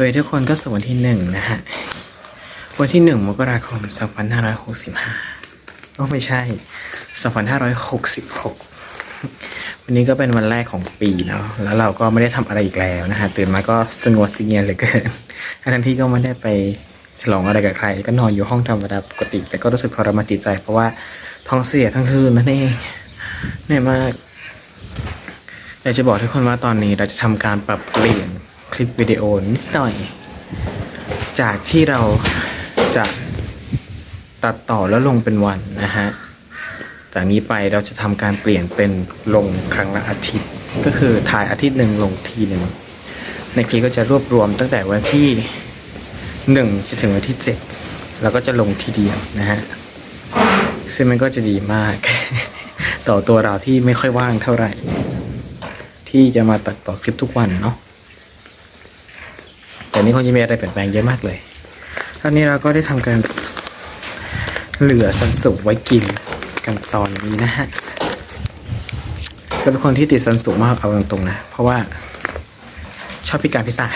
วัสดีทุกคนก็สวัสดีที่หนึ่งนะฮะ วันที่หนึ่งมกราคมสองพันห้าร้อยหกสิบห้าโอ้ไม่ใช่สองพันห้าร้อยหกสิบหกวันนี้ก็เป็นวันแรกของปีเนาะแล้วเราก็ไม่ได้ทำอะไรอีกแล้วนะฮะ ตื่นมาก็สงบเสงี่ยมเหลือเกินทั้งที่ก็ไม่ได้ไปฉลองอะไรกับใคร ก็นอนอยู่ห้องธรรมดาปกติ แต่ก็รู้สึกทรมานจิตใจ เพราะว่าท้องเสียทั้งคืนนั่นเองเหนื่อยมากอยากจะบอกทุกคนว่าตอนนี้เราจะทำการปรับเปลี่ยน คลิปวิดีโอนิดหน่อย จากที่เราจะตัดต่อแล้วลงเป็นวันนะฮะจากนี้ไปเราจะทำการเปลี่ยนเป็นลงครั้งละอาทิตย์ ก็คือถ่ายอาทิตย์หนึ่งลงทีหนึ่งในคลิปก็จะรวบรวมตั้งแต่วันที่หนึ่งจนถึงวันที่เจ็ดแล้วก็จะลงทีเดียวนะฮะซึ่งมันก็จะดีมาก ต่อตัวเราที่ไม่ค่อยว่างเท่าไหร่ ที่จะมาตัดต่อคลิปทุกวันเนาะ แต่นี่คงจะมีอะไรเปลี่ยนแปลงเยอะมากเลย ตอนนี้เราก็ได้ทำการเหลือสันสุกไว้กินกันตอนนี้นะฮะก็เป็นคนที่ติดสันสุกมากเอาตรงๆนะ เพราะว่าชอบพิการพิซซ่า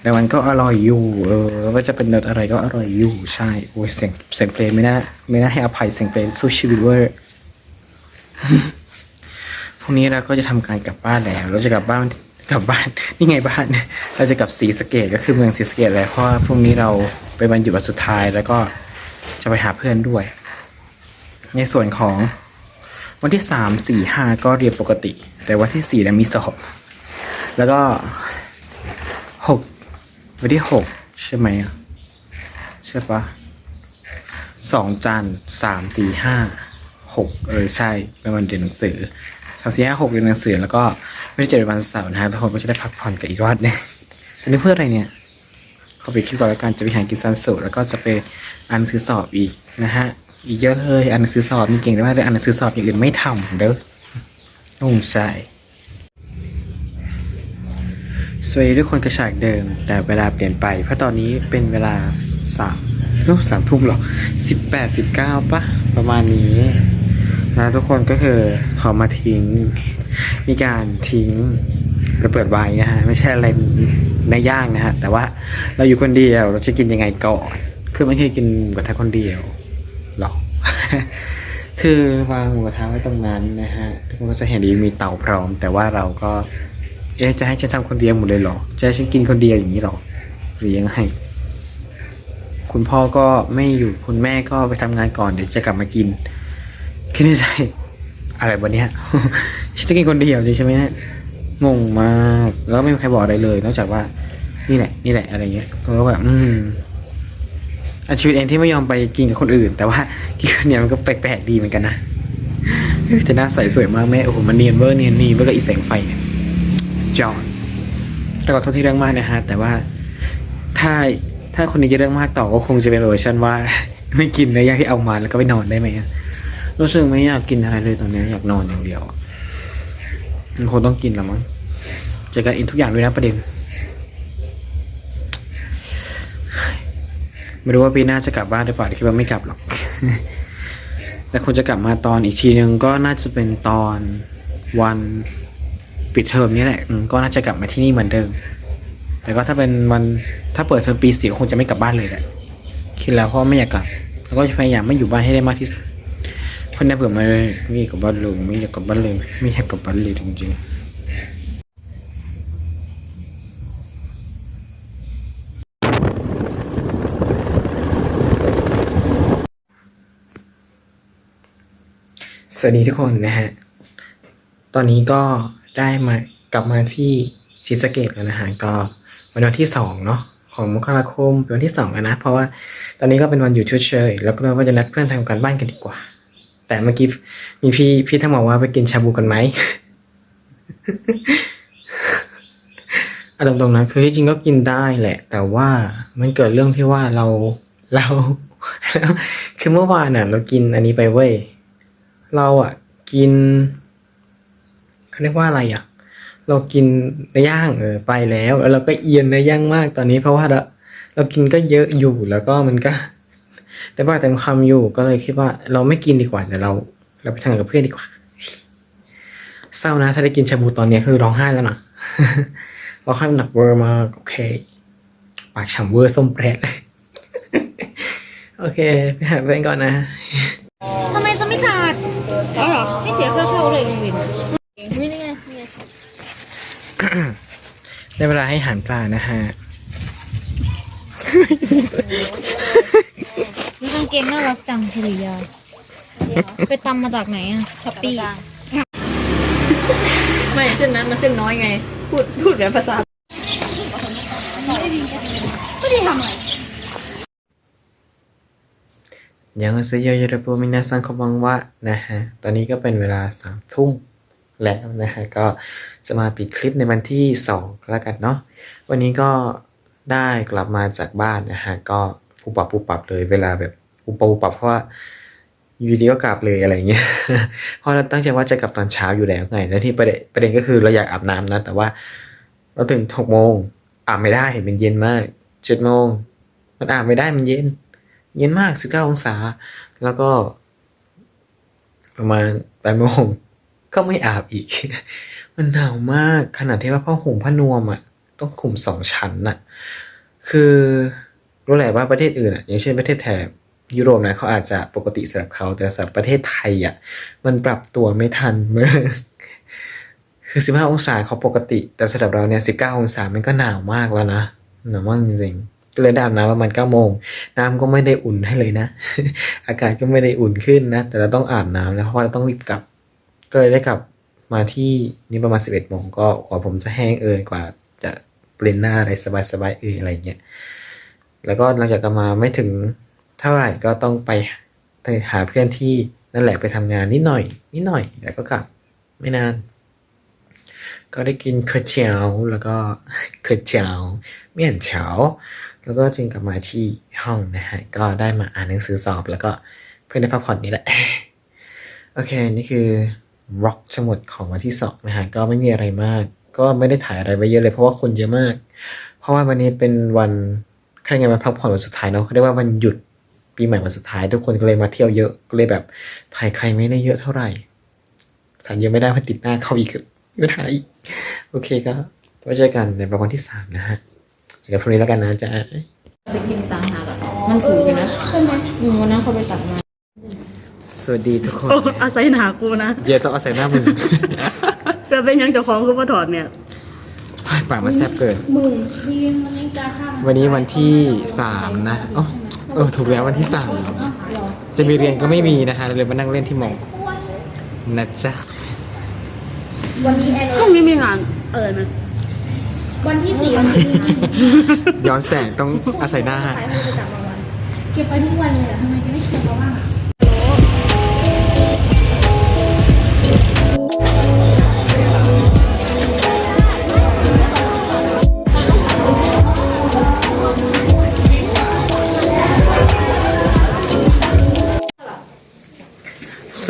แต่มันก็อร่อยอยู่ เออว่าจะเป็นรสอะไรก็อร่อยอยู่ใช่โอ้ยเสียงเสียงเพลงไม่น่าไม่น่าให้อภัยเสียงเพลงสู้ชีวิตเวอร์พรุ่งนี้เราก็จะทำการกลับบ้านแล้ว เราจะกลับบ้าน กลับบ้านนี่ไงบ้าน เราจะกลับศรีสเกดก็คือเมืองศรีสเกดแล้วเพราะว่าพรุ่งนี้เราเป็นวันหยุดวันสุดท้ายแล้วก็จะไปหาเพื่อนด้วย ในส่วนของวันที่สามสี่ห้าก็เรียนปกติ แต่วันที่สี่เนี่ยมีสอบแล้วก็หกวันที่หกใช่ไหมใช่ปะสองจันสามสี่ห้าหกเออใช่เป็นวันเรียนหนังสือสามสี่ห้าหกเรียนหนังสือแล้วก็ ไม่ได้เจอวันเสาร์นะฮะทุกคนก็จะได้พักผ่อนกันอีกรอบนึงอันนี้เพื่ออะไรเนี่ยเขาไปคลิปก่อนแล้วกันจะไปหากินซันสุแล้วก็จะไปอ่านหนังสือสอบอีกนะฮะอีกเยอะเลยอ่านหนังสือสอบมีเก่งได้มากเลยอ่านหนังสือสอบอย่างอื่นไม่ทำเด้อโอ้ใช่สวัสดีทุกคนกระฉากเดิม แต่เวลาเปลี่ยนไป เพราะตอนนี้เป็นเวลาสามโอ้สามทุ่มหรอสิบแปดสิบเก้าปะประมาณนี้นะทุกคนก็คือขอมาทิ้ง มีการทิ้งระเบิดไว้นะฮะไม่ใช่อะไรในย่างนะฮะแต่ว่าเราอยู่คนเดียวเราจะกินยังไงก่อนคือไม่เคยกินหมูกระทะคนเดียวหรอกคือวางหมูกระทะไว้ตรงนั้นนะฮะทุกคนก็จะเห็นดีมีเตาพร้อม แต่ว่าเราก็ เอ๊ะจะให้ฉันทำคนเดียวหมดเลยหรอจะให้ฉันกินคนเดียวอย่างนี้หรอหรือยังไงคุณพ่อก็ไม่อยู่คุณแม่ก็ไปทำงานก่อนเดี๋ยวจะกลับมากินคิดในใจอะไรวะเนี้ย ฉันจะกินคนเดียวเลยใช่ไหมเนี่ยงงมากแล้วไม่มีใครบอกอะไรเลย นอกจากว่า นี่แหละ นี่แหละอะไรเงี้ยเขาก็แบบ อืมอาชีวิตเองที่ไม่ยอมไปกินกับคนอื่น แต่ว่ากินคนเดียวมันก็แปลกๆดีเหมือนกันนะจะหน้าใสสวยมากแม่โอ้โหมันเนียนเวอร์เนียนนี่เวอร์กับอีแสงไฟเนี่ยจอดแต่ขอโทษที่เรื่องมากนะฮะ แต่ว่าถ้าถ้าคนนี้จะเรื่องมากต่อก็คงจะเป็นเวอร์ชันว่า ไม่กินเนื้อย่างที่เอามาแล้วก็ไปนอนได้ไหมรู้สึกไม่อยากกินอะไรเลยตอนนี้อยากนอนอย่างเดียว มันคงต้องกินละมั้งจอกันอินทุกอย่างด้วยนะประเด็น ไม่รู้ว่าปีหน้าจะกลับบ้านหรือเปล่าคิดว่าไม่กลับหรอก แต่คงจะกลับมาตอนอีกทีนึงก็น่าจะเป็นตอนวันปิดเทอมนี่แหละอืมก็น่าจะกลับมาที่นี่เหมือนเดิม แต่ก็ถ้าเป็นวันถ้าเปิดเทอมปีสี่คงจะไม่กลับบ้านเลยแหละ คิดแล้วเพราะไม่อยากกลับ แล้วก็จะพยายามไม่อยู่บ้านให้ได้มากที่สุด เพราะเนี่เผื่อมาไม่กับบ้านเลยไม่อยากกับบ้านเลยไม่อยากกับบ้านเลยจริงๆสวัสดีทุกคนนะฮะ ตอนนี้ก็ได้มากลับมาที่ศรีสเกดแล้วนะฮะก็เป็นวันที่สองเนาะของมกราคมเป็นวันที่สองแล้วนะ เพราะว่าตอนนี้ก็เป็นวันหยุดชดเชยแล้วก็ว่าจะนัดเพื่อนทำการบ้านกันดีกว่า แต่เมื่อกี้มีพี่พี่ทั้งบอกว่าไปกินชาบูกันไหมอาตรงๆนะคือที่จริงก็กินได้แหละ แต่ว่ามันเกิดเรื่องที่ว่าเราเราคือเมื่อวานน่ะ เรากินอันนี้ไปเว้ยเราอะ กินเขาเรียกว่าอะไรอะ เรากินเนื้อย่างเออไปแล้ว แล้วเราก็เอียนเนื้อย่างมากตอนนี้เพราะว่าเราเรากินก็เยอะอยู่แล้วก็มันก็ แต่ว่าเต็มคำอยู่ก็เลยคิดว่า เราไม่กินดีกว่าแต่เรา เราไปทานกับเพื่อนดีกว่า เศร้านะ ถ้าได้กินชาบูตอนเนี้ยคือร้องไห้แล้วนะร้องไห้หนักเวอร์มากโอเค ปากฉ่ำเวอร์ส้มแปรดเลยโอเคไปหาเพื่อนก่อนนะทำไมจะไม่จ่ายอ๋อเหรอไม่เสียค่าเข้าเลยวินวินนี่ไงนี่ไงได้เวลาให้อาหารปลานะฮะนี่ กางเกงน่ารักจังชริยาไปตำมาจากไหนอะช้อปปี้ไม่เส้นนั้นมันเส้นน้อยไง พูดพูดกันภาษาก็ได้ทำอะไรยังเซโยยาโปมินาซังคบังวะนะฮะ ตอนนี้ก็เป็นเวลาสามทุ่มแล้วนะฮะ ก็จะมาปิดคลิปในวันที่สองแล้วกันเนาะ วันนี้ก็ได้กลับมาจากบ้านนะฮะ ก็ปุบปับปุบปับเลยเวลาแบบ ปุปับปุปับเพราะว่าอยู่ดีก็กลับเลยอะไรเงี้ย เพราะเราตั้งใจว่าจะกลับตอนเช้าอยู่แล้วไง แล้วที่ประเด็นประเด็นก็คือเราอยากอาบน้ำนะ แต่ว่าเราตื่นหกโมงอาบไม่ได้เห็นเป็นเย็นมากเจ็ดโมงมันอาบไม่ได้มันเย็น เย็นมากสิบเก้าองศา แล้วก็ ประมาณแปดโมงก็ไม่อาบอีก มันหนาวมากขนาดที่ว่าผ้าห่มผ้านวมอะ ต้องคลุมสองชั้นน่ะ คือรู้แหละว่าประเทศอื่นอะ อย่างเช่นประเทศแถบ ยุโรปนะเขาอาจจะปกติสำหรับเขาแต่สำหรับประเทศไทยอะมันปรับตัวไม่ทันเมื่อคือสิบห้าองศาเขาปกติ แต่สำหรับเราเนี่ยสิบเก้าองศามันก็หนาวมากแล้วนะหนาวมากจริงๆก็เลยได้อาบน้ำประมาณเก้าโมงน้ำก็ไม่ได้อุ่นให้เลยนะ อากาศก็ไม่ได้อุ่นขึ้นนะ แต่เราต้องอาบน้ำแล้วเพราะเราต้องรีบกลับ ก็เลยได้กลับมาที่นี่ประมาณสิบเอ็ดโมงก็กว่าผมจะแห้งเอ่ยกว่าจะเปลี่ยนหน้าอะไรสบายๆเอ่ยอะไรเงี้ยแล้วก็หลังจากกลับมาไม่ถึง เท่าไหร่ก็ต้องไปไปหาเพื่อนที่นั่นแหละไปทำงานนิดหน่อย นิดหน่อยแล้วก็กลับไม่นาน ก็ได้กินเคอเจียวแล้วก็เคอเจียวเมี่ยนเฉาแล้วก็จึงกลับมาที่ห้องนะฮะก็ได้มาอ่านหนังสือสอบ แล้วก็เพื่อนได้พักผ่อนนี่แหละโอเคนี่คือร็อกทั้งหมดของวันที่สองนะฮะก็ไม่มีอะไรมาก ก็ไม่ได้ถ่ายอะไรไว้เยอะเลยเพราะว่าคนเยอะมาก เพราะว่าวันนี้เป็นวันใครงานวันพักผ่อนวันสุดท้ายเนาะเขาเรียกว่าวันหยุด ปีใหม่วันสุดท้ายทุกคนก็เลยมาเที่ยวเยอะก็เลยแบบถ่ายใครไม่ได้เยอะเท่าไหร่ถ่ายเยอะไม่ได้เพราะติดหน้าเขาอีกไม่ถ่ายอีกโอเคก็ไว้เจอกันในวันที่สามนะฮะเจอกันพรุ่งนี้แล้วกันนะจ๊ะไปกินตามหาแบบมันถูกอยู่นะใช่ไหมวันนั้นเขาไปตัดมาสวัสดีทุกคนโอ้อาศัยหนากูนะเดี๋ยวต้องเอาใส่หน้ามึงเพื่อเป็นหยังเจ้าของคือมาถอดเนี่ยปากมันแซ่บเกินมึงทีมวันนี้จะข้ามวันนี้วันที่สามนะเอ๋อ เออถูกแล้ววันที่สามจะมีเรียนก็ไม่มีนะคะเลยมานั่งเล่นที่มอนะจ๊ะวันนี้แอนพรุ่งนี้มีงานเออนะวันที่สี่วันที่ย้อนแสงต้องอาศัยหน้า ขายให้ไปจับรางวัลเก็บไปทุกวันเลยอะทำไมจะไม่เก็บเราบ้าง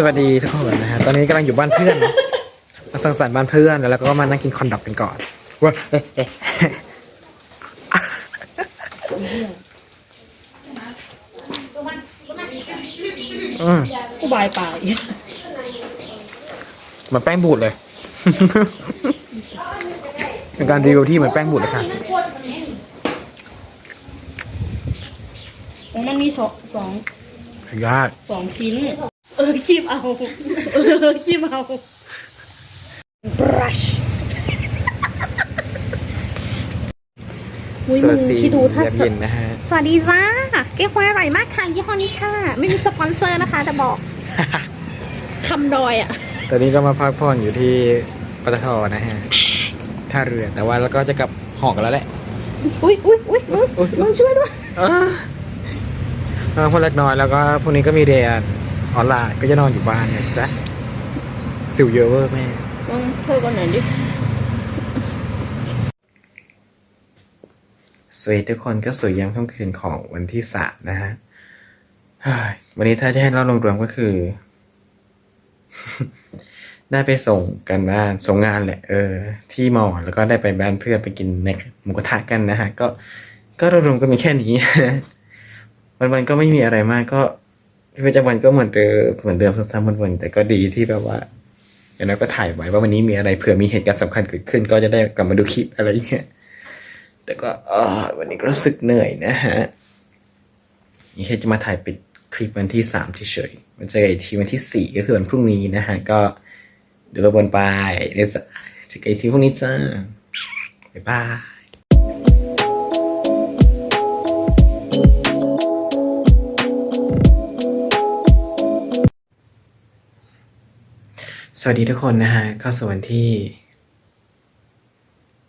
วัสดีทุกคนนะฮะ ตอนนี้กำลังอยู่บ้านเพื่อนนะมาสังสรรค์บ้านเพื่อน แล้วก็มานั่งกินคอนดับกันก่อนเว้ยเอ๊ะเอ๊ะอืมกูบายปากเหมือนแป้งบูดเลย เป็นการรีวิวที่เหมือนแป้งบูดเลยค่ะ มันมีสองสองยากสองชิ้น เออคีบเอา เออคีบเอา brush อุ๊ยเซอร์ซีมึงคิดดูถ้าเย็นๆนะฮะ สวัสดีจ้าเก๊กฮวยอร่อยมากค่ะยี่ห้อนี้ค่ะ ไม่มีสปอนเซอร์นะคะจะบอกคำดอยอะ ตอนนี้ก็มาพักผ่อนอยู่ที่ปตทนะฮะ ท่าเรือ แต่ว่าเราก็จะกลับหอกันแล้วแหละ อุ้ยอุ้ยอุ้ยมึงอุ๊ยมึงช่วยด้วยนอนคนเล็กน้อยแล้วก็พรุ่งนี้ก็มีเรียน ออนไลน์ก็จะนอนอยู่บ้านเนี่ยซะสิวเยอะเวอร์แม่มึงเธอก่อนไหนอยดิ สวัสดีทุกคนก็สวยยามค่ำคืนของวันที่สามนะฮะเฮ้ยวันนี้ถ้าจะให้เล่ารวมๆก็คือ ได้ไปส่งกันบ้านส่งงานแหละ เออ ที่มอแล้วก็ได้ไปบ้านเพื่อนไปกินเน็กหมูกระทะกันนะฮะ ก็ก็รวมๆก็มีแค่นี้ วันๆก็ไม่มีอะไรมากก็ ชีวิตประจำวันก็เหมือนเดิมเหมือนเดิมซ้ำๆวันๆแต่ก็ดีที่แบบว่าอย่างน้อยก็ถ่ายไว้ว่าวันนี้มีอะไรเผื่อมีเหตุการณ์สำคัญเกิดขึ้น ก็จะได้กลับมาดูคลิปอะไรอย่างเงี้ยแต่ก็วันนี้ก็รู้สึกเหนื่อยนะฮะนี่แค่จะมาถ่ายปิดคลิปวันที่สามเฉยๆมันจะอีกทีวันที่สี่ก็คือวันพรุ่งนี้นะฮะก็ดูกันบนไปเดี๋ยวจะเจอกันอีกทีพรุ่งนี้จ้าบ๊ายบาย สวัสดีทุกคนนะฮะเข้าสู่วันที่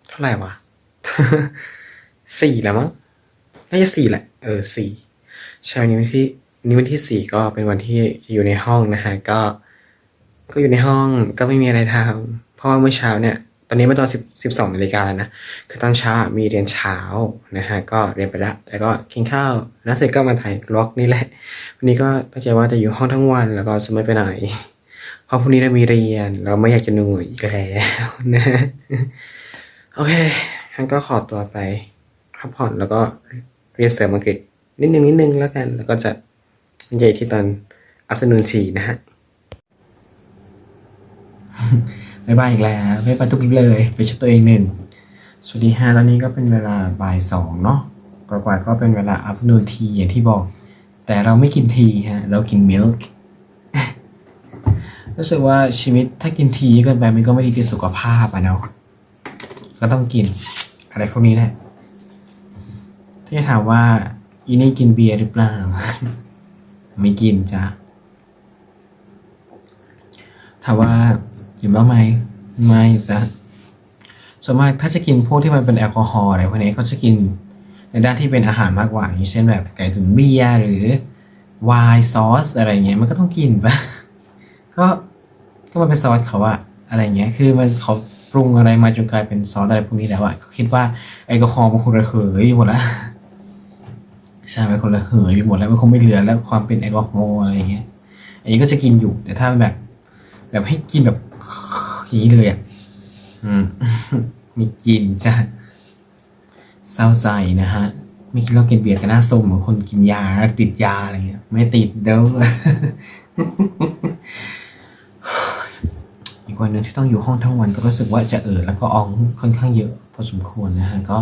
เท่าไหร่วะสี่แล้วมั้งน่าจะสี่แหละ เออสี่เช้านี้วันที่นี้วันที่สี่ก็เป็นวันที่อยู่ในห้องนะฮะก็ ก็อยู่ในห้องก็ไม่มีอะไรทำเพราะว่าเมื่อเช้าเนี่ย ตอนนี้มันตอนสิบสิบสองนาฬิกาแล้วนะคือตอนเช้ามีเรียนเช้านะฮะก็เรียนไปละแล้วก็กินข้าวแล้วเสร็จก็มาถ่ายล็อกนี่แหละ วันนี้ก็ตั้งใจว่าจะอยู่ห้องทั้งวันแล้วก็จะไม่ไปไหน ราะพรุ่งนี้เรามีเรียน เราไม่อยากจะเหนื่อยอีกแล้วนะโอเคงั้นก็ขอตัวไปพักผ่อนแล้วก็เรียนเสริมอังกฤษ นิดนึงนิดนึงแล้วกัน แล้วก็จะใหญ่ที่ตอนอัสนุนชีนะฮะบายบายอีกแล้วไม่ไปทุกคลิปเลย ไปชุดตัวเองหนึ่งสวัสดีฮะตอนนี้ก็เป็นเวลาบ่ายสองเนาะกว่าๆก็เป็นเวลาอั t นูนทีอย่างที่บอก แต่เราไม่กินทีฮะ เรากินมิลค์ รู้สึกว่าชีวิตถ้ากินทีเกินไปมันก็ไม่ดีต่อสุขภาพอะเนาะก็ต้องกิน อะไรพวกนี้แหละที่ถามว่าอีนี่กินเบียร์หรือเปล่า ไม่กินจ้ะถามว่ากินบ้างไหมไม่จ้ะส่วนมากถ้าจะกินพวกที่มันเป็นแอลกอฮอล์อะไรพวกนี้ก็จะกินในด้านที่เป็นอาหารมากกว่าอย่างเช่นแบบไก่ตุ๋นเบียร์หรือไวน์ซอสอะไรเงี้ยมันก็ต้องกินปะ ก็ก็มันเป็นซอสเขาอะอะไรเงี้ย คือมันเขาปรุงอะไรมาจนกลายเป็นซอสอะไรพวกนี้แล้วอะก็คิดว่าแอลกอฮอล์มันคงระเหยหมดแล้วใช่มันคงระเหยหมดแล้วมันคงไม่เหลือแล้วความเป็นแอลกอฮอล์อะไรเงี้ย อันนี้ก็จะกินอยู่แต่ถ้าแบบ แบบให้กินแบบอย่างนี้เลยอะอืมมีกินจ้ะเศร้าใจนะฮะไม่คิดเรากินเบียร์กันหน้าส้มเหมือนคนกินยาติดยาอะไรเงี้ย ไม่ติดเด้อ อีกคนหนึ่งที่ต้องอยู่ห้องทั้งวันก็รู้สึกว่าจะเออแล้วก็อองค่อนข้างเยอะพอสมควรนะฮะก็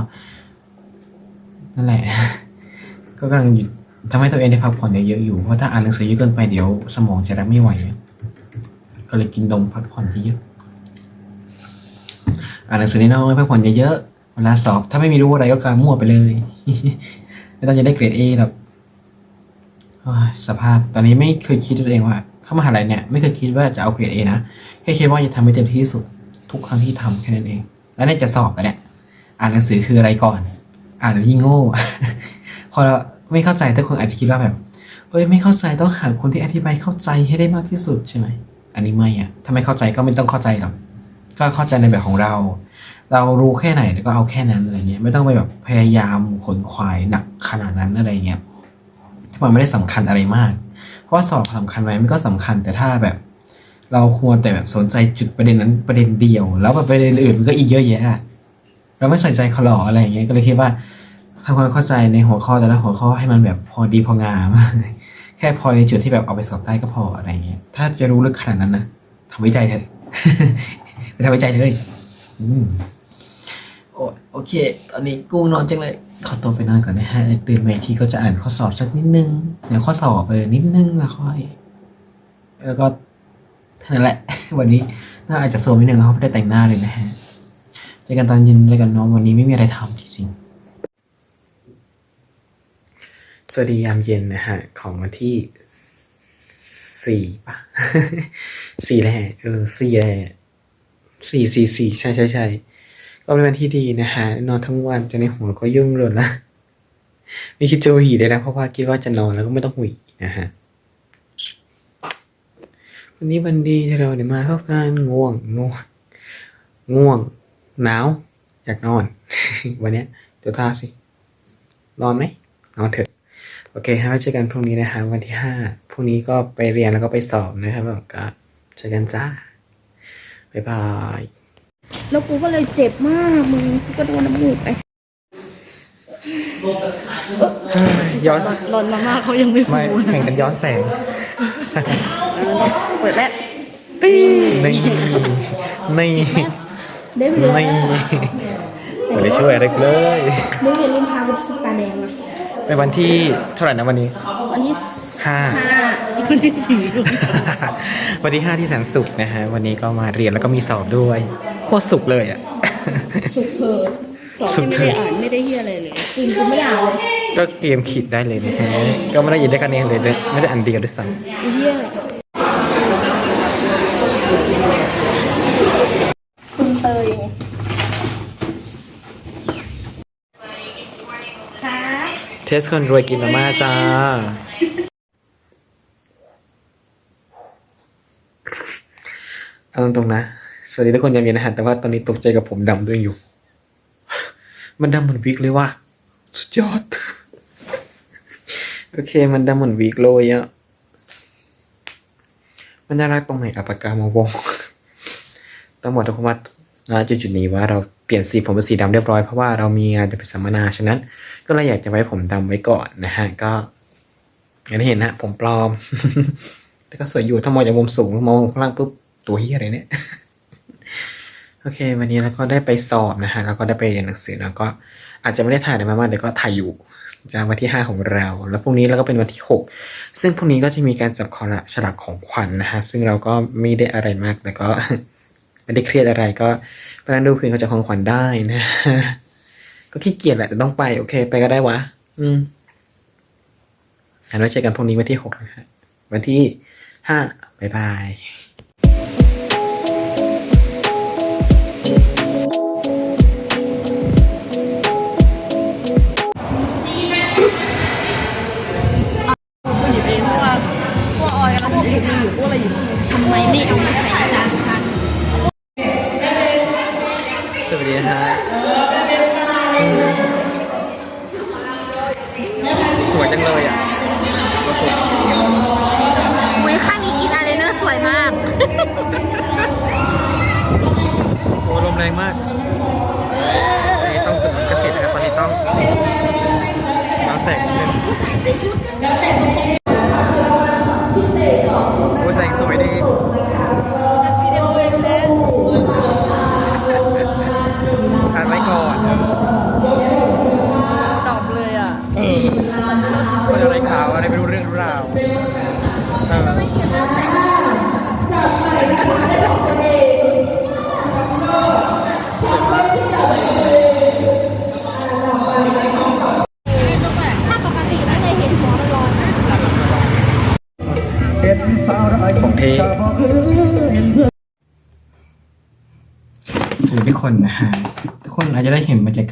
นั่นแหละ ก็กำลังทำให้ตัวเองได้พักผ่อนเยอะๆอยู่เพราะถ้าอ่านหนังสือเยอะเกินไปเดี๋ยวสมองจะรับไม่ไหวก็เลยกินนมพักผ่อนเยอะๆอ่านหนังสือน้อยพักผ่อนเยอะๆเวลาสอบถ้าไม่มีรู้อะไรก็การมั่วไปเลยไม่ต้องจะได้เกรดเอหรอกโอ้ยสภาพตอนนี้ไม่เคยคิดตัวเองว่า เข้ามหาลัยเนี่ยไม่เคยคิดว่าจะเอาเกรดเอนะแค่คิดว่าจะทำให้เต็มที่สุดทุกครั้งที่ทำแค่นั้นเอง แล้วเนี่ยจะสอบกันเนี่ยอ่านหนังสือคืออะไรก่อน อ่านแล้วยิ่งโง่พอเราไม่เข้าใจทุกคนอาจจะคิดว่าแบบเอ้ยไม่เข้าใจต้องหาคนที่อธิบายเข้าใจให้ได้มากที่สุดใช่ไหมอันนี้ไม่อะถ้าไม่เข้าใจก็ไม่ต้องเข้าใจหรอกก็เข้าใจในแบบของเรา เรารู้แค่ไหนก็เอาแค่นั้นอะไรเงี้ยไม่ต้องไปแบบพยายามขนขวายหนักขนาดนั้นอะไรเงี้ยที่มันไม่ได้สำคัญอะไรมาก เพราะสอบสำคัญไหมมันก็สำคัญแต่ถ้าแบบ เราควรแต่แบบสนใจจุดประเด็นนั้นประเด็นเดียว แล้วแบบประเด็นอื่นมันก็อีกเยอะแยะอะเราไม่ใส่ใจเขาหรออะไรอย่างเงี้ยก็เลยคิดว่าทำความเข้าใจในหัวข้อแต่ละหัวข้อให้มันแบบพอดีพองาม แค่พอในจุดที่แบบเอาไปสอบได้ก็พออะไรเงี้ยถ้าจะรู้ลึกขนาดนั้นนะทำวิจัยเถอะไปทำวิจัยเลย อืม โอโอเค ตอนนี้กุ้งนอนจังเลย ขอตัวไปนอนก่อนนะฮะตื่นมาอีกทีก็จะอ่านข้อสอบสักนิดนึงเดี๋ยวข้อสอบเออนิดนึงแล้วค่อย แล้วก็เท่านั้นแหละ วันนี้น่าอาจจะโซมนิดนึงเพราะไม่ได้แต่งหน้าเลยนะฮะเจอกันตอนเย็นเลยกันเน้องวันนี้ไม่มีอะไรทำจริงๆสวัสดียามเย็นนะฮะ ของวันที่สี่ป่ะสี่แหละเออสี่แหละสี่สี่สี่ใช่ใช่ใช่ ก็เป็นวันที่ดีนะฮะนอนทั้งวันจนในหัวก็ยุ่งเลยละไม่คิดจะหวีเลยนะเพราะว่าคิดว่าจะนอนแล้วก็ไม่ต้องหวีนะฮะวันนี้วันดีที่เราได้มาพบกันง่วงง่วงง่วงหนาวอยากนอน วันนี้เดี๋ยวท่าสินอนไหมนอนเถอะโอเคครับไว้เจอกันพรุ่งนี้นะฮะวันที่ห้าพรุ่งนี้ก็ไปเรียนแล้วก็ไปสอบนะครับก็เจอกันจ้าบ๊ายบาย แล้วกูก็เลยเจ็บมากมึงกูก็โดนน้ำมูกไปย้อนร้อนมาม่าเขายังไม่ฟูไม่แข่งกันย้อนแสงเปิดแล้วนี่นี่ได้ไปเลยนี่ไไม่ได้ช่วยอะไรเลยมึงอย่าลืมพาบุกสุตาแดงนะเป็นวันที่เท่าไหร่นะวันนี้ วันที่ห้าห้าวันที่สี่วันที่ห้าที่แสนสุขนะฮะ วันนี้ก็มาเรียนแล้วก็มีสอบด้วย โคตรสุขเลยอะ สุดเธอสองสุดไม่เถได้อะอ่านไม่ได้เฮียอะไรเลยจริงกูไม่ได้อ่านเลยก็เตรียมขีดได้เลยนะฮะก็ไม่ได้ยินได้คะแนนเลยเลยไม่ได้อันเดียวด้วยซ้เฮียคุณเตยไงำเทสคนรวยกินมาม่าจ้า เอาตรงๆนะ สวัสดีทุกคนยังมีนะฮะแต่ว่าตอนนี้ตกใจกับผมดำด้วยอยู่ มันดำเหมือนวิกเลยว่ะสุดยอด โอเค มันดำเหมือนวิกเลยอะมันน่ารักตรงไหนอะปากกามาวงต้องบอกทุกคนว่าณจุดจุดนี้ว่าเราเปลี่ยนสีผมเป็นสีดำเรียบร้อยเพราะว่าเรามีงานจะไปสัมมนาฉะนั้น ก็เลยอยากจะไว้ผมดำไว้ก่อนนะฮะก็อย่างที่เห็นนะผมปลอม แต่ก็สวยอยู่ถ้ามองจากมุมสูงมองข้างล่างปุ๊บตัวเฮียอะไรเนี่ย โอเค วันนี้เราก็ได้ไปสอบนะฮะแล้วก็ได้ไปเรียนหนังสือแล้วก็อาจจะไม่ได้ถ่ายในมาม่าแต่ก็ถ่ายอยู่จะวันที่ห้าของเรา แล้วพรุ่งนี้เราก็เป็นวันที่หกซึ่งพรุ่งนี้ก็จะมีการจับคอละฉลากของขวัญนนะฮะซึ่งเราก็ไม่ได้อะไรมากแต่ก็ไม่ได้เครียดอะไรก็ไปนั่งดูคืนเขาจะของขวัญได้นะ ก็ขี้เกียจแหละแต่ต้องไปโอเค ไปก็ได้วะ อืมงั้นไว้เจอกันพรุ่งนี้วันที่หกนะฮะวันที่ห้าบ๊ายบาย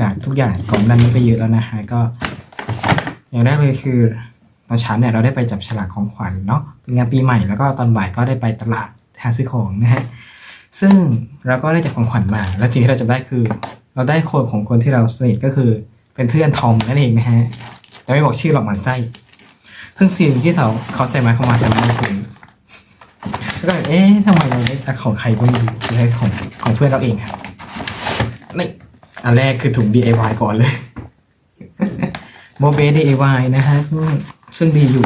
กาศทุกอย่างก่อนหน้านนี้ไปเยอะแล้วนะฮะก็ อย่างแรกเลยคือตอนเช้าเนี่ยเราได้ไปจับฉลากของขวัญเนาะเป็นงานปีใหม่แล้วก็ตอนบ่ายก็ได้ไปตลาดหาซื้อของนะฮะซึ่งเราก็ได้จับของขวัญมา แล้วสิ่งที่เราจะได้คือ เราได้ค้ดของคนที่เราสนิทก็คือเป็นเพื่อนทอมนั่นเองนะฮะแต่ไม่บอกชื่อหรอกมันไส้ ซึ่งสิ่งที่เขาเขาใส่มาเข้ามาใช่ไหมก็คือแล้วก็เอ๊ะทำไมเราได้ของใครก็ไม่รู้ใช่ของของเพื่อนเราเองครับนี่ อันแรกคือถุง DIY ก่อนเลยโมเบ DIY นะฮะ ซึ่งดีอยู่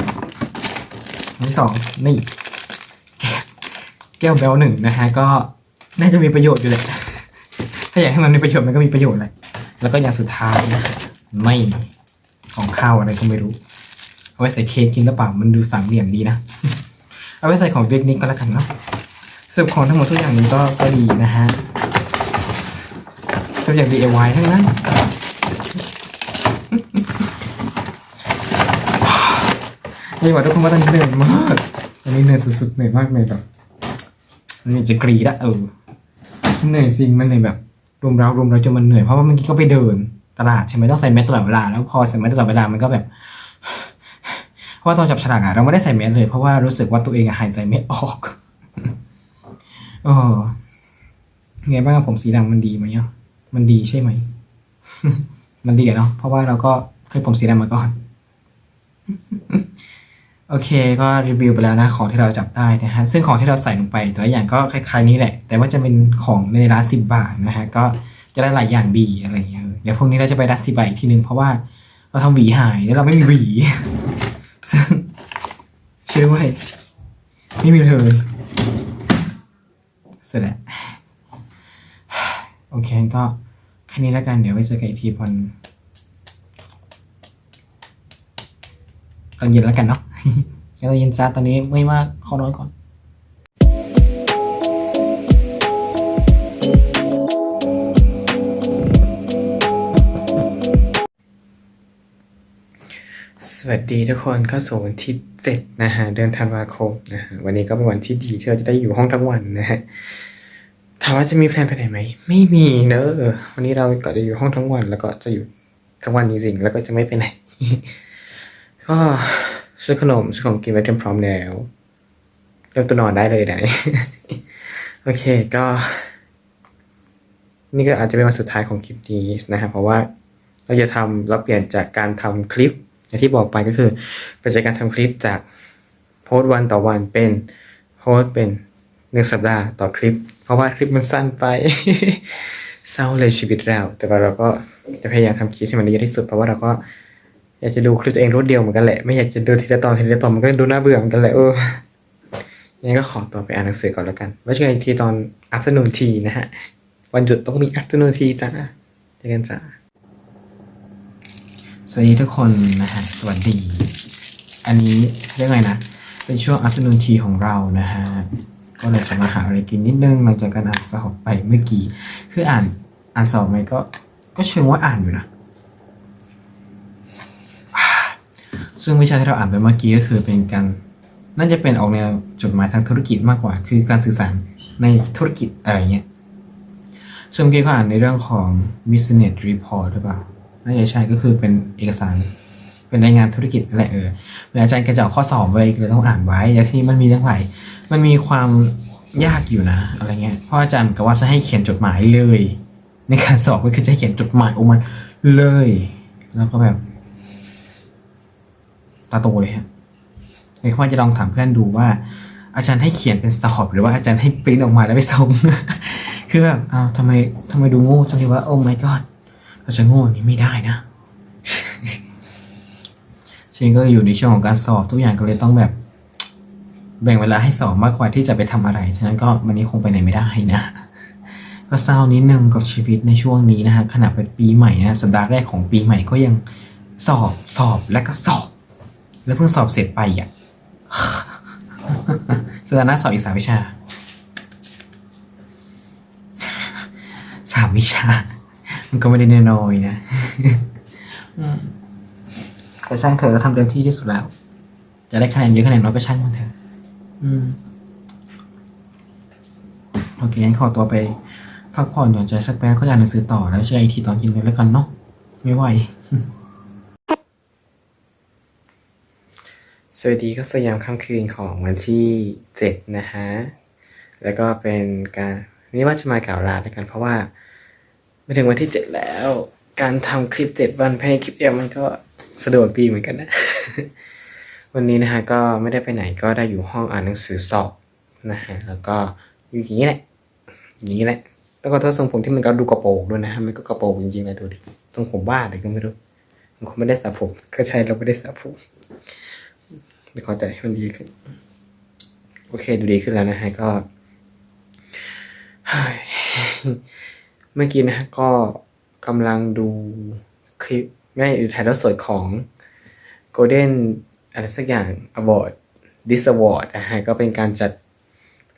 อันที่สองนี่ แก้วแบลหนึ่งนะฮะ ก็น่าจะมีประโยชน์อยู่แหละ ถ้าอยากให้มันมีประโยชน์มันก็มีประโยชน์แหละ แล้วก็อย่างสุดท้ายนะไม่ของข้าวอะไรก็ไม่รู้ เอาไว้ใส่เค้กกินหรือเปล่ามันดูสามเหลี่ยมดีนะ เอาไว้ใส่ของเบกนิกก็แล้วกันเนาะสรุปของทั้งหมดทุกอย่างนี้ก็ก็ดีนะฮะ สรุปอย่าง DIY ทั้งนั้นนี่ว่าทุกคนว่าตอนนี้เหนื่อยมากตอนนี้เหนื่อยสุดๆเหนื่อยมากเลยแบบมันอยากจะกรีดอะเออเหนื่อยจริงมันเลยแบบรวมเรารวมเราจนมันเหนื่อยเพราะว่าเมื่อกี้ก็ไปเดินตลาดใช่ไหมต้องใส่แมสตลอดเวลาแล้วพอใส่แมสตลอดเวลามันก็แบบเพราะว่าตอนจับฉลากอะเราไม่ได้ใส่แมสเลย เพราะว่ารู้สึกว่าตัวเองหายใจไม่ออกเออไงบ้างผมสีดำมันดีไหมอะ มันดีใช่ไหม มันดีเนาะเพราะว่าเราก็เคยผมสีดำมาก่อนโอเคก็รีวิวไปแล้วนะของที่เราจับได้นะฮะซึ่งของที่เราใส่ลงไปแต่ละอย่างก็คล้าย ๆ นี้แหละ แต่ว่าจะเป็นของในร้านสิบบาทนะฮะก็จะได้หลายอย่างดีอะไรอย่างเงี้ยเออเดี๋ยวพรุ่งนี้เราจะไปร้านสิบบาทอีกทีนึงเพราะว่าเราทำหวีหายแล้วเราไม่มีหวีซึ่งเชื่อไว้ไม่มีเลยเสร็จแล้วโอเคก็ ค่นี้แล้วกันเดี๋ยวไว้เจอกันอีกทีพอนตอนเย็นแล้วกันเนาะตอนเย็นจ้าตอนนี้ไม่มากขอนอนก่อนสวัสดีทุกคนเข้าสู่วันที่เจ็ดนะฮะ เดือนธันวาคมนะฮะ วันนี้ก็เป็นวันที่ดีที่เราจะได้อยู่ห้องทั้งวันนะฮะ ถามว่าจะมีแพลนไปไหนไหม ไม่มีเนอะวันนี้เราก็จะอยู่ห้องทั้งวัน แล้วก็จะอยู่ทั้งวันจริงๆแล้วก็จะไม่ไปไหน ก็ซื้อขนมซื้อของกินไว้เตรียมพร้อมแล้วเริ่มตัวนอนได้เลยนะโอเคก็ นี่ก็อาจจะเป็นวันสุดท้ายของคลิปนี้นะครับเพราะว่าเราจะทำเราเปลี่ยนจากการทำคลิปอย่างที่บอกไปก็คือเป็นจากการทำคลิปจากโพสต์วันต่อวันเป็นโพสต์เป็นหนึ่งสัปดาห์ต่อคลิป เพราะว่าคลิปมันสั้นไป เศร้าเลยชีวิตเรา แต่ว่าเราก็จะพยายามทำคลิปให้มันด้เยอะที่สุด เพราะว่าเราก็อยากจะดูคลิปตัวเองรวดเดียวเหมือนกันแหละ ไม่อยากจะดูทีละตอนทีละตอนมันก็ดูน่าเบื่อเหมือนกันแหละเออยังไงก็ขอตัวไปอ่านหนังสือก่อนแล้วกันไว้เจอกันอีกทีตอน afternoon tea นะฮะ วันหยุดต้องมี afternoon tea จ้าเจอกันจ้าสวัสดีทุกคนนะฮะ สวัสดี อันนี้เรียกไงนะ เป็นช่วง afternoon tea ของเรานะฮะ ก็เลยจะมาหาอะไรกินนิดนึงหลังจากการอ่านสอบไปเมื่อกี้ คืออ่านอ่านสอบไหมก็ก็เชิงว่าอ่านอยู่นะซึ่งวิชาที่เราอ่านไปเมื่อกี้ก็คือเป็นการน่าจะเป็นออกแนวจดหมายทางธุรกิจมากกว่า คือการสื่อสารในธุรกิจอะไรเงี้ยซึ่งเมื่อกี้เขาอ่านในเรื่องของ business report หรือเปล่าน่าจะใช่ก็คือเป็นเอกสาร เป็นรายงานธุรกิจนั่นแหละเออเวลาอาจารย์ก็จะเอาข้อสอบไว้เลยต้องอ่านไว้แล้วที่มันมีทั้งหลาย มันมีความยากอยู่นะ อะไรเงี้ยเพราะอาจารย์ก็ว่าจะให้เขียนจดหมายเลย ในการสอบก็คือจะให้เขียนจดหมายออกมาเลย แล้วก็แบบตาโตเลยฮะในข้อจะลองถามเพื่อนดูว่า อาจารย์ให้เขียนเป็นสตอบหรือว่าอาจารย์ให้ปริ้นออกมาแล้วไปส่งคือแบบอ้าวทำไมทำไมดูโง่จังเลยว่าโอ้ my god เราจะโง่อย่นี้ไม่ได้นะฉันก็อยู่ในช่วงของการสอบทุกอย่างก็เลยต้องแบบ แบ่งเวลาให้สอบมากกว่าที่จะไปทำอะไร ฉะนั้นก็วันนี้คงไปไหนไม่ได้นะ ก็เศร้านิดนึงกับชีวิตในช่วงนี้นะฮะ ขณะเป็นปีใหม่นะ สัปดาห์แรกของปีใหม่ก็ยังสอบสอบและก็สอบ แล้วเพิ่งสอบเสร็จไปอะสัปดาห์หน้าสอบอีกสามวิชา สามวิชา มันก็ไม่ได้น้อยนะแต่ช่างเถอะเราทำเต็มที่ที่สุดแล้ว จะได้คะแนนเยอะคะแนนน้อยก็ช่างมันเถอะ อืม โอเคงั้นขอตัวไปพักผ่อนหย่อนใจสักแป๊บก็อ่านหนังสือต่อแล้วเจออีกทีตอนกินเลยแล้วกันเนาะไม่ไหว สวัสดีก็สยามค่ำคืนของวันที่เจ็ดนะฮะ แล้วก็เป็นการนี่ว่าจะมากล่าวลาแล้วกัน เพราะว่ามาถึงวันที่เจ็ดแล้ว การทำคลิปเจ็ดวันภายในคลิปเดียวมันก็สะดวกดีเหมือนกันนะ วันนี้นะฮะก็ไม่ได้ไปไหนก็ได้อยู่ห้องอ่านหนังสือสอบนะฮะแล้วก็อยู่อย่างนี้แหละอย่างนี้แหละแล้วก็เท่าทรงผมที่มันก็ดูกระโปรงด้วยนะฮะมันก็กระโปรงจริงๆนะดูดิทรงผมบ้าอะไรก็ไม่รู้มันคงไม่ได้สระผมก็ใช่เราไม่ได้สระผมไม่เข้าใจให้มันดีขึ้นโอเคดูดีขึ้นแล้วนะฮะก็เมื่อกี้นะฮะก็กำลังดูคลิปง่ายอยู่ถ่ายแล้วสดของ Golden อะไรสักอย่าง Award This Award นะฮะก็เป็นการจัด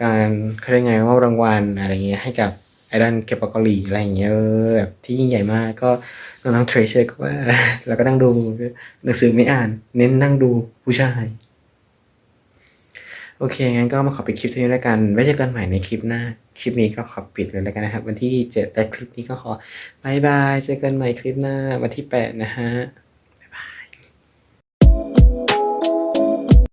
การเขาเรียกไงว่ารางวัลอะไรเงี้ยให้กับไอดอลเคปกอลีอะไรอย่างเงี้ยแบบที่ยิ่งใหญ่มากก็น้องเทรเชอร์ก็ว่า แล้วก็นั่งดูหนังสือไม่อ่าน เน้นนั่งดูผู้ชาย โอเค งั้นก็มาขอปิดคลิปนี้แล้วกันไว้เจอกันใหม่ในคลิปหน้า คลิปนี้ก็ขอปิดเลยแล้วกันนะครับ วันที่เจ็ดแต่คลิปนี้ก็ขอบายบายเจอกันใหม่คลิปหน้าวันที่แปดนะฮะ